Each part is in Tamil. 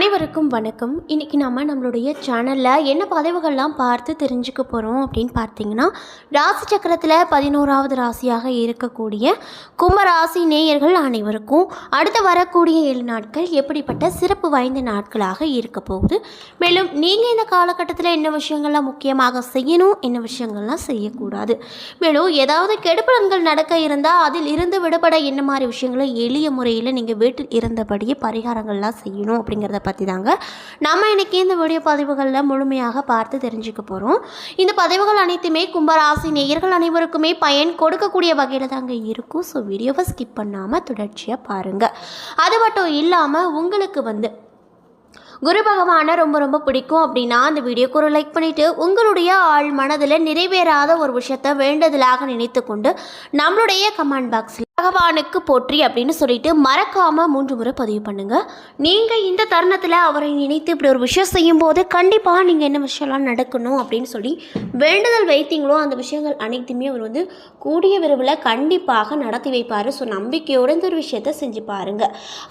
அனைவருக்கும் வணக்கம். இன்றைக்கி நம்ம நம்மளுடைய சேனலில் என்ன பதவிகள்லாம் பார்த்து தெரிஞ்சுக்க போகிறோம் அப்படின்னு பார்த்தீங்கன்னா ராசி சக்கரத்தில் பதினோராவது ராசியாக இருக்கக்கூடிய கும்பராசி நேயர்கள் அனைவருக்கும் அடுத்து வரக்கூடிய ஏழு நாட்கள் எப்படிப்பட்ட சிறப்பு வாய்ந்த நாட்களாக இருக்க போகுது. மேலும் நீங்கள் இந்த காலகட்டத்தில் என்ன விஷயங்கள்லாம் முக்கியமாக செய்யணும் என்ன விஷயங்கள்லாம் செய்யக்கூடாது. மேலும் ஏதாவது கெடுபலன்கள் நடக்க இருந்தால் அதில் இருந்து விடுபட என்ன மாதிரி விஷயங்களை எளிய முறையில் நீங்கள் வீட்டில் இருந்தபடியே பரிகாரங்கள்லாம் செய்யணும் அப்படிங்கிறத பற்றி தாங்க நம்ம இன்னைக்கு இந்த வீடியோ பதிவுகளில் முழுமையாக பார்த்து தெரிஞ்சுக்க போகிறோம் இந்த பதிவுகள் அனைத்துமே கும்பராசி நேயர்கள் அனைவருக்குமே பயன் கொடுக்கக்கூடிய வகையில் தாங்க இருக்கும். ஸோ வீடியோவை ஸ்கிப் பண்ணாமல் தொடர்ச்சியாக பாருங்கள் அது மட்டும் இல்லாமல் உங்களுக்கு வந்து குரு பகவானை ரொம்ப ரொம்ப பிடிக்கும் அப்படின்னா அந்த வீடியோக்கு ஒரு லைக் பண்ணிவிட்டு உங்களுடைய ஆள் மனதில் நிறைவேறாத ஒரு விஷயத்த வேண்டுதலாக நினைத்து கொண்டு நம்மளுடைய கமெண்ட் பாக்ஸில் பகவானுக்கு போற்றி அப்படின்னு சொல்லிட்டு மறக்காம மூன்று முறை பதிவு பண்ணுங்க. நீங்க இந்த தருணத்தில் அவரை நினைத்து இப்படி ஒரு விஷயம் செய்யும் போது கண்டிப்பாக நீங்கள் என்ன விஷயம்லாம் நடக்கணும் அப்படின்னு சொல்லி வேண்டுதல் வைத்தீங்களோ அந்த விஷயங்கள் அனைத்துமே அவர் வந்து கூடிய விரைவில் கண்டிப்பாக நடத்தி வைப்பார். ஸோ நம்பிக்கையோட இந்த ஒரு விஷயத்த செஞ்சு பாருங்க.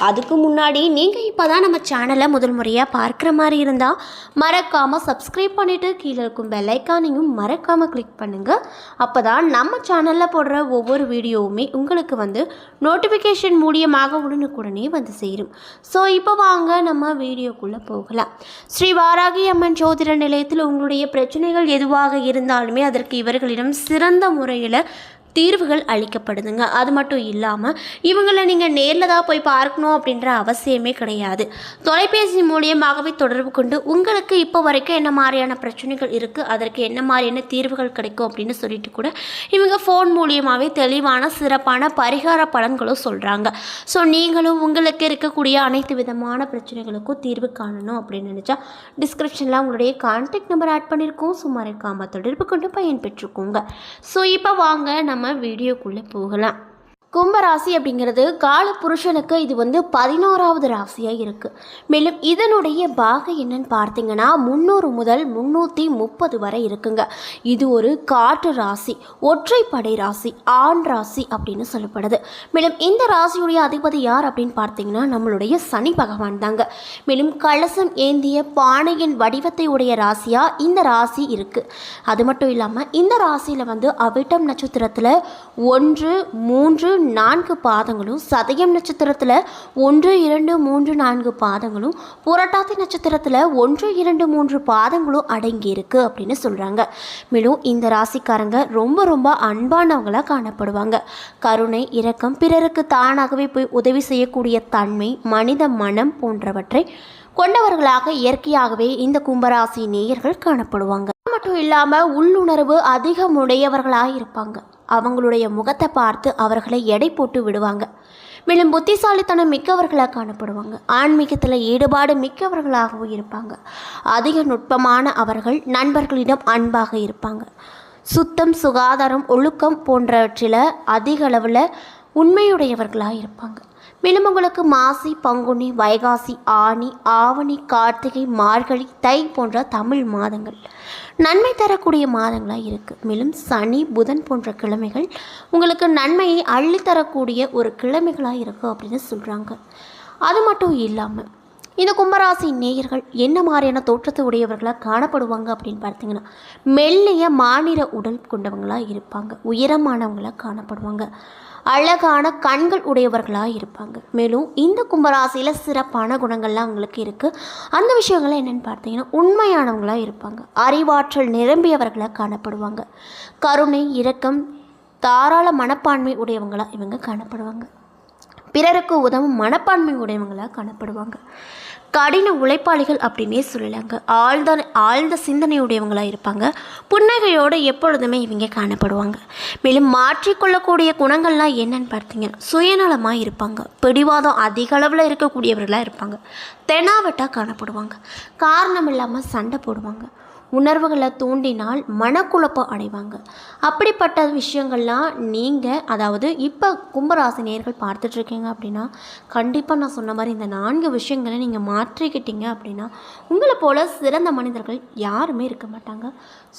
அதுக்கு முன்னாடி நீங்கள் இப்போ தான் நம்ம சேனலை முதல் முறையாக பார்க்குற மாதிரி இருந்தால் மறக்காமல் சப்ஸ்கிரைப் பண்ணிவிட்டு கீழே இருக்கும் பெல்லைக்கானையும் மறக்காமல் கிளிக் பண்ணுங்கள் அப்போ தான் நம்ம சேனலில் போடுற ஒவ்வொரு வீடியோவுமே உங்களுக்கு வந்து நோட்டிஃபிகேஷன் மூலியமாக உடனுக்குடனே வந்து சேரும். ஸோ இப்போ வாங்க நம்ம வீடியோக்குள்ளே போகலாம். ஸ்ரீ வாராகி அம்மன் ஜோதிட நிலையத்தில் உங்களுடைய பிரச்சனைகள் எதுவாக இருந்தாலுமே அதற்கு இவர்களிடம் சிறந்த முறையில் தீர்வுகள் அளிக்கப்படுதுங்க. அது மட்டும் இல்லாமல் இவங்களை நீங்கள் நேரில் தான் போய் பார்க்கணும் அப்படின்ற அவசியமே கிடையாது. தொலைபேசி மூலியமாகவே தொடர்பு கொண்டு உங்களுக்கு இப்போ வரைக்கும் என்ன மாதிரியான பிரச்சனைகள் இருக்குது அதற்கு என்ன மாதிரியான தீர்வுகள் கிடைக்கும் அப்படின்னு சொல்லிட்டு கூட இவங்க ஃபோன் மூலியமாகவே தெளிவான சிறப்பான பரிகார பலன்களும் சொல்கிறாங்க ஸோ நீங்களும் உங்களுக்கு இருக்கக்கூடிய அனைத்து விதமான பிரச்சனைகளுக்கும் தீர்வு காணணும் அப்படின்னு நினச்சா டிஸ்கிரிப்ஷனில் உங்களுடைய கான்டாக்ட் நம்பர் ஆட் பண்ணியிருக்கோம் சும்மா இருக்காமல் தொடர்பு கொண்டு பயன்பெற்றுக்கோங்க. ஸோ இப்போ வாங்க நம்ம நம்ம வீடியோக்குள்ளே போகலாம். கும்பராசி அப்படிங்கிறது கால புருஷனுக்கு இது வந்து பதினோராவது ராசியாக இருக்குது மேலும் இதனுடைய பாகை என்னன்னு பார்த்தீங்கன்னா முந்நூறு முதல் முந்நூற்றி முப்பது வரை இருக்குங்க. இது ஒரு காற்று ராசி ஒற்றைப்படை ராசி ஆண் ராசி அப்படின்னு சொல்லப்படுது. மேலும் இந்த ராசியுடைய அதிபதி யார் அப்படின்னு பார்த்தீங்கன்னா நம்மளுடைய சனி பகவான் தாங்க. மேலும் கலசம் ஏந்திய பானையின் வடிவத்தை உடைய ராசியாக இந்த ராசி இருக்குது அது மட்டும் இல்லாமல் இந்த ராசியில் வந்து அவிட்டம் நட்சத்திரத்தில் ஒன்று மூன்று நான்கு பாதங்களும் சதயம் நட்சத்திரத்தில் ஒன்று இரண்டு மூன்று நான்கு பாதங்களும் புரட்டாதி நட்சத்திரத்தில் ஒன்று இரண்டு மூன்று பாதங்களும் அடங்கியிருக்கு அப்படின்னு சொல்கிறாங்க மேலும் இந்த ராசிக்காரங்க ரொம்ப ரொம்ப அன்பானவங்களாக காணப்படுவாங்க. கருணை இரக்கம் பிறருக்கு தானாகவே போய் உதவி செய்யக்கூடிய தன்மை மனித மனம் போன்றவற்றை கொண்டவர்களாக இயற்கையாகவே இந்த கும்பராசி நேயர்கள் காணப்படுவாங்க. மட்டும் இல்லாமல் உள்ளுணர்வு அதிகம் உடையவர்களாக இருப்பாங்க. அவங்களுடைய முகத்தை பார்த்து அவர்களை எடை போட்டு விடுவாங்க. மேலும் புத்திசாலித்தனம் மிக்கவர்களாக காணப்படுவாங்க. ஆன்மீகத்தில் ஈடுபாடு மிக்கவர்களாகவும் இருப்பாங்க. அதிக நுட்பமான அவர்கள் நண்பர்களிடம் அன்பாக இருப்பாங்க. சுத்தம் சுகாதாரம் ஒழுக்கம் போன்றவற்றில் அதிக அளவில் உண்மையுடையவர்களாக இருப்பாங்க. மேலும் உங்களுக்கு மாசி பங்குனி வைகாசி ஆனி ஆவணி கார்த்திகை மார்கழி தை போன்ற தமிழ் மாதங்கள் நன்மை தரக்கூடிய மாதங்களாக இருக்குது மேலும் சனி புதன் போன்ற கிழமைகள் உங்களுக்கு நன்மையை அள்ளித்தரக்கூடிய ஒரு கிழமைகளாக இருக்குது அப்படின்னு சொல்கிறாங்க அது மட்டும் இல்லாமல் இந்த கும்பராசி நேயர்கள் என்ன மாதிரியான தோற்றத்தை உடையவர்களாக காணப்படுவாங்க அப்படின்னு பார்த்தீங்கன்னா மெல்லிய மாநில உடல் கொண்டவங்களாக இருப்பாங்க. உயரமானவங்களாக காணப்படுவாங்க. அழகான கண்கள் உடையவர்களாக இருப்பாங்க. மேலும் இந்த கும்பராசியில் சிறப்பான குணங்கள்லாம் அவங்களுக்கு இருக்குது அந்த விஷயங்கள்லாம் என்னென்னு பார்த்தீங்கன்னா உண்மையானவங்களாக இருப்பாங்க. அறிவாற்றல் நிரம்பியவர்களாக காணப்படுவாங்க. கருணை இரக்கம் தாராள மனப்பான்மை உடையவங்களாக இவங்க காணப்படுவாங்க. பிறருக்கு உதவும் மனப்பான்மை உடையவங்களாக காணப்படுவாங்க. கடின உழைப்பாளிகள் அப்படின்னே சொல்லலாங்க. ஆழ்ந்த ஆழ்ந்த சிந்தனையுடையவங்களாக இருப்பாங்க புன்னகையோடு எப்பொழுதுமே இவங்க காணப்படுவாங்க. மேலும் மாற்றிக்கொள்ளக்கூடிய குணங்கள்லாம் என்னன்னு பார்த்தீங்கன்னா சுயநலமாக இருப்பாங்க பிடிவாதம் அதிக அளவில் இருக்கக்கூடியவர்களாக இருப்பாங்க தெனாவட்டாக காணப்படுவாங்க. காரணம் இல்லாமல் சண்டை போடுவாங்க. உணர்வுகளை தூண்டினால் மனக்குழப்பம் அடைவாங்க. அப்படிப்பட்ட விஷயங்கள்லாம் நீங்கள் அதாவது இப்போ கும்பராசி நேர்கள் பார்த்துட்ருக்கீங்க அப்படின்னா கண்டிப்பாக நான் சொன்ன மாதிரி இந்த நான்கு விஷயங்களை நீங்கள் மாற்றிக்கிட்டீங்க அப்படின்னா உங்களை போல் சிறந்த மனிதர்கள் யாருமே இருக்க மாட்டாங்க.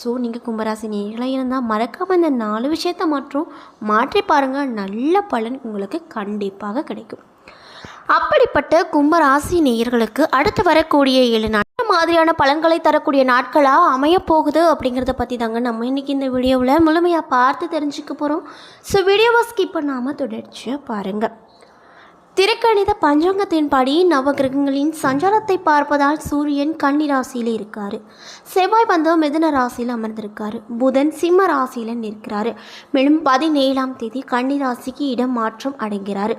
ஸோ நீங்கள் கும்பராசி நேர்களாக இருந்தால் மறக்காமல் இந்த நாலு விஷயத்தை மாற்றும். மாற்றி பாருங்கள் நல்ல பலன் உங்களுக்கு கண்டிப்பாக கிடைக்கும். அப்படிப்பட்ட கும்பராசி நேயர்களுக்கு அடுத்து வரக்கூடிய ஏழு நாள் மாதிரியான பலன்களை தரக்கூடிய நாட்களாக அமையப் போகுது அப்படிங்கிறத பற்றி தாங்க நம்ம இன்னைக்கு இந்த வீடியோவில் முழுமையாக பார்த்து தெரிஞ்சுக்க போகிறோம் ஸோ வீடியோவை ஸ்கிப் பண்ணாமல் தொடர்ச்சியாக பாருங்கள் திருக்கணித பஞ்சாங்கத்தின்படி நவகிரகங்களின் சஞ்சாரத்தை பார்ப்பதால் சூரியன் கன்னி ராசியில் இருக்கார். செவ்வாய் வந்து மிதுன ராசியில் அமர்ந்திருக்கார். புதன் சிம்ம ராசியில் நிற்கிறார். மேலும் பதினேழாம் தேதி கன்னி ராசிக்கு இடம் மாற்றம் அடைகிறார்.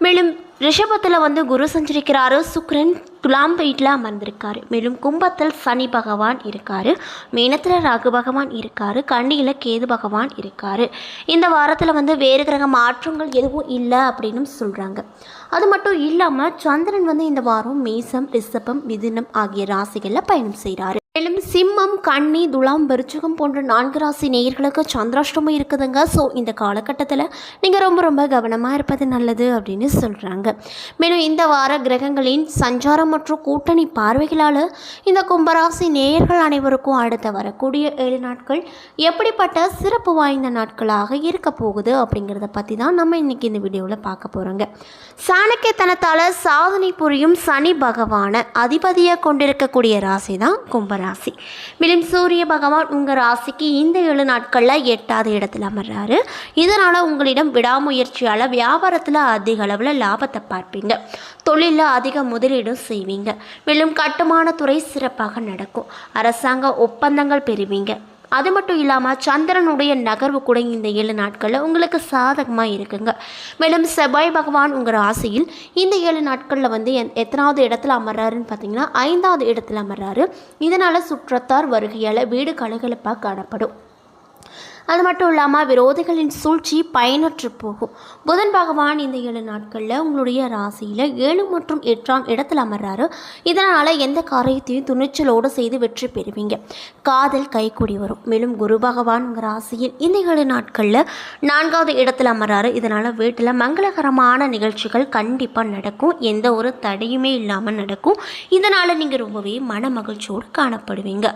மேலும் ரிஷபத்தில் வந்து குரு சஞ்சரிக்கிறாரு. சுக்ரன் துலாம் வீட்டில் அமர்ந்திருக்காரு. மேலும் கும்பத்தில் சனி பகவான் இருக்காரு. மீனத்தில் ராகு பகவான் இருக்காரு. கண்ணியில் கேது பகவான் இருக்காரு. இந்த வாரத்தில் வந்து வேறு கிரக மாற்றங்கள் எதுவும் இல்லை அப்படின்னு சொல்கிறாங்க அது மட்டும் இல்லாமல் சந்திரன் வந்து இந்த வாரம் மேசம் ரிஷபம் மிதுனம் ஆகிய ராசிகளில் பயணம் செய்கிறாரு மேலும் சிம்மம் கன்னி துலாம் விருச்சகம் போன்ற நான்கு ராசி நேயர்களுக்கு சந்திராஷ்டமம் இருக்குதுங்க. ஸோ இந்த காலகட்டத்தில் நீங்கள் ரொம்ப ரொம்ப கவனமாக இருப்பது நல்லது அப்படின்னு சொல்கிறாங்க மேலும் இந்த வார கிரகங்களின் சஞ்சாரம் மற்றும் கூட்டணி பார்வைகளால் இந்த கும்பராசி நேயர்கள் அனைவருக்கும் அடுத்த வரக்கூடிய ஏழு நாட்கள் எப்படிப்பட்ட சிறப்பு வாய்ந்த நாட்களாக இருக்க போகுது அப்படிங்கிறத பற்றி தான் நம்ம இன்றைக்கி இந்த வீடியோவில் பார்க்க போகிறோங்க சாணக்கியத்தனத்தால் சாதனை புரியும் சனி பகவானை அதிபதியாக கொண்டிருக்கக்கூடிய ராசி தான் கும்பராசி. மேலும் சூரிய பகவான் உங்கள் ராசிக்கு இந்த ஏழு நாட்களில் எட்டாவது இடத்துல அமர்றாரு. இதனால் உங்களிடம் விடாமுயற்சியால் வியாபாரத்தில் அதிக அளவில் லாபத்தை பார்ப்பீங்க. தொழிலில் அதிக முதலீடும் செய்வீங்க. மேலும் கட்டுமானத்துறை சிறப்பாக நடக்கும். அரசாங்க ஒப்பந்தங்கள் பெறுவீங்க. அது மட்டும் இல்லாமல் சந்திரனுடைய நகர்வு கூட இந்த ஏழு நாட்களில் உங்களுக்கு சாதகமாக இருக்குங்க. மேலும் செவ்வாய் பகவான் உங்கள் ராசியில் இந்த ஏழு நாட்களில் வந்து எத்- எத்தனாவது இடத்துல அமர்றாருன்னு பார்த்தீங்கன்னா ஐந்தாவது இடத்துல அமர்றாரு. இதனால் சுற்றத்தார் வருகையால் வீடு கலகலப்பாக காணப்படும். அது மட்டும் இல்லாமல் விரோதிகளின் சூழ்ச்சி பயனற்று போகும். புதன் பகவான் இந்த ஏழு நாட்களில் உங்களுடைய ராசியில் ஏழு மற்றும் எட்டாம் இடத்தில் அமர்றாரு. இதனால் எந்த காரியத்தையும் துணிச்சலோடு செய்து வெற்றி பெறுவீங்க. காதல் கைக்கூடி வரும். மேலும் குரு பகவான் உங்கள் ராசியில் இந்த ஏழு நாட்களில் நான்காவது இடத்தில் அமர்றாரு. இதனால் வீட்டில் மங்களகரமான நிகழ்ச்சிகள் கண்டிப்பாக நடக்கும். எந்த ஒரு தடையுமே இல்லாமல் நடக்கும். இதனால் நீங்கள் ரொம்பவே மன மகிழ்ச்சியோடு காணப்படுவீங்க.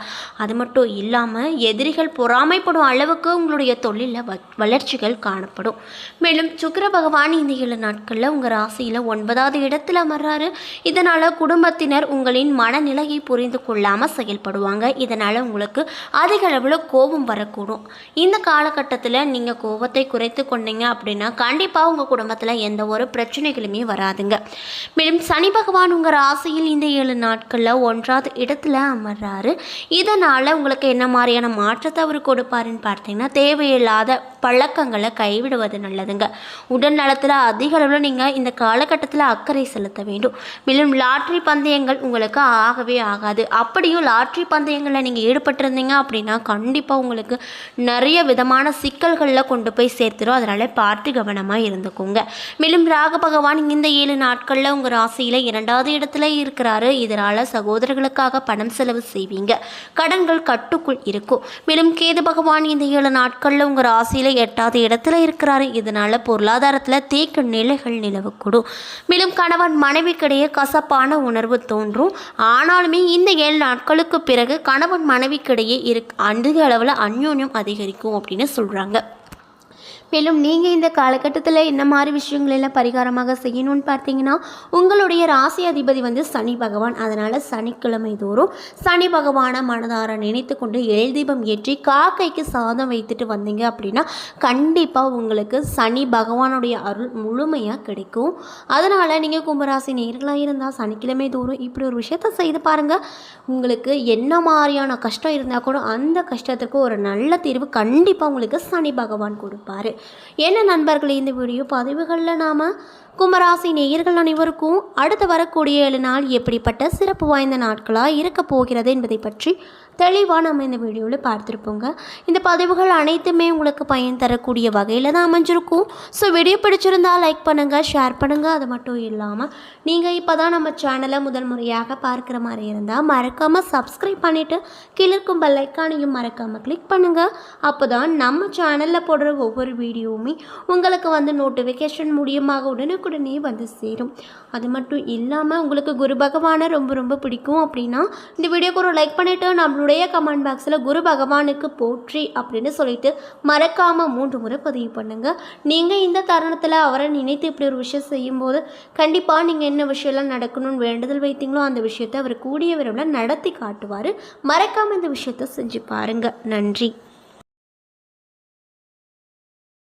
அது மட்டும் இல்லாமல் எதிரிகள் பொறாமைப்படும் அளவுக்கு உங்களுடைய தொழிலில் வ வளர்ச்சிகள் காணப்படும். மேலும் சுக்கர பகவான் இந்த ஏழு நாட்களில் உங்கள் ராசியில் ஒன்பதாவது இடத்துல அமர்றாரு. இதனால் குடும்பத்தினர் உங்களின் மனநிலையை புரிந்து கொள்ளாமல் செயல்படுவாங்க. இதனால் உங்களுக்கு அதிக அளவில் கோபம் வரக்கூடும். இந்த காலகட்டத்தில் நீங்கள் கோபத்தை குறைத்து கொண்டீங்க அப்படின்னா கண்டிப்பாக உங்கள் குடும்பத்தில் எந்த ஒரு பிரச்சனைகளுமே வராதுங்க. மேலும் சனி பகவான் உங்கள் ராசியில் இந்த ஏழு நாட்களில் ஒன்றாவது இடத்துல அமர்றாரு. இதனால் உங்களுக்கு என்ன மாதிரியான மாற்றத்தை அவர் கொடுப்பாருன்னு பார்த்தீங்கன்னா தேவையில்லாத பழக்கங்களை கைவிடுவது நல்லதுங்க. உடல் நலத்தில் அதிக அளவில் நீங்கள் இந்த காலகட்டத்தில் அக்கறை செலுத்த வேண்டும். மேலும் லாட்ரி பந்தயங்கள் உங்களுக்கு ஆகவே ஆகாது. அப்படியும் லாட்ரி பந்தயங்களில் நீங்கள் ஈடுபட்டிருந்தீங்க அப்படின்னா கண்டிப்பாக உங்களுக்கு நிறைய விதமான சிக்கல்களில் கொண்டு போய் சேர்த்துரும். அதனால் பார்த்து கவனமாக இருந்துக்கோங்க. மேலும் ராக பகவான் இந்த ஏழு நாட்களில் உங்கள் ராசியில் இரண்டாவது இடத்துல இருக்கிறாரு. இதனால் சகோதரர்களுக்காக பணம் செலவு செய்வீங்க. கடன்கள் கட்டுக்குள் இருக்கும். மேலும் கேது பகவான் இந்த ஏழு நாட்களில் உங்கள் ராசியில் எட்டாவது இடத்துல இருக்கிறாரு. இதனால் பொருளாதாரத்தில் தேக்க நிலைகள் நிலவக்கூடும். மேலும் கணவன் மனைவிக்கிடையே கசப்பான உணர்வு தோன்றும். ஆனாலுமே இந்த ஏழு நாட்களுக்கு பிறகு கணவன் மனைவிக்கிடையே இருக் அதிக அளவில் அந்யோன்யம் அதிகரிக்கும் அப்படின்னு சொல்கிறாங்க மேலும் நீங்கள் இந்த காலகட்டத்தில் என்ன மாதிரி விஷயங்கள் எல்லாம் பரிகாரமாக செய்யணும்னு பார்த்தீங்கன்னா உங்களுடைய ராசி அதிபதி வந்து சனி பகவான். அதனால் சனிக்கிழமை தோறும் சனி பகவானை மனதார நினைத்து கொண்டு எல் தீபம் ஏற்றி காக்கைக்கு சாதம் வைத்துட்டு வந்தீங்க அப்படின்னா கண்டிப்பாக உங்களுக்கு சனி பகவானுடைய அருள் முழுமையாக கிடைக்கும். அதனால் நீங்கள் கும்பராசி நேர்களாக இருந்தால் சனிக்கிழமை தோறும் இப்படி ஒரு விஷயத்த செய்து பாருங்கள் உங்களுக்கு என்ன மாதிரியான கஷ்டம் இருந்தால் கூட அந்த கஷ்டத்துக்கு ஒரு நல்ல தீர்வு கண்டிப்பாக உங்களுக்கு சனி பகவான் கொடுப்பாரு. என்ன நண்பர்களே இந்த வீடியோ பதிவுகளில் நாம் கும்பராசி நேயர்கள் அனைவருக்கும் அடுத்து வரக்கூடிய ஏழு நாள் எப்படிப்பட்ட சிறப்பு வாய்ந்த நாட்களாக இருக்க போகிறது என்பதை பற்றி தெளிவாக நம்ம இந்த வீடியோவில் பார்த்துருப்போங்க. இந்த பதிவுகள் அனைத்துமே உங்களுக்கு பயன் தரக்கூடிய வகையில் தான் அமைஞ்சிருக்கும். ஸோ வீடியோ பிடிச்சிருந்தால் லைக் பண்ணுங்கள் ஷேர் பண்ணுங்கள் அது மட்டும் இல்லாமல் நீங்கள் இப்போ தான் நம்ம சேனலை முதல் முறையாக பார்க்குற மாதிரி இருந்தால் மறக்காமல் சப்ஸ்கிரைப் பண்ணிவிட்டு கீழே இருக்கும் மறக்காமல் கிளிக் பண்ணுங்கள் அப்போ தான் நம்ம சேனலில் போடுற ஒவ்வொரு வீடியோவுமே உங்களுக்கு வந்து நோட்டிஃபிகேஷன் மூலியமாக உடனுக்கு உடனுக்குடனே வந்து சேரும். அது மட்டும் இல்லாமல் உங்களுக்கு குரு பகவானை ரொம்ப ரொம்ப பிடிக்கும் அப்படின்னா இந்த வீடியோக்கு ஒரு லைக் பண்ணிவிட்டு நம்மளுடைய கமெண்ட் பாக்ஸில் குரு பகவானுக்கு போற்றி அப்படின்னு சொல்லிட்டு மறக்காமல் மூன்று முறை பதிவு பண்ணுங்கள் நீங்கள் இந்த தருணத்தில் அவரை நினைத்து இப்படி ஒரு விஷயம் செய்யும்போது கண்டிப்பாக நீங்கள் என்ன விஷயம்லாம் நடக்கணும்னு வேண்டுதல் வைத்தீங்களோ அந்த விஷயத்தை அவர் கூடிய விரைவில் நடத்தி காட்டுவார். மறக்காமல் இந்த விஷயத்தை செஞ்சு பாருங்கள் நன்றி.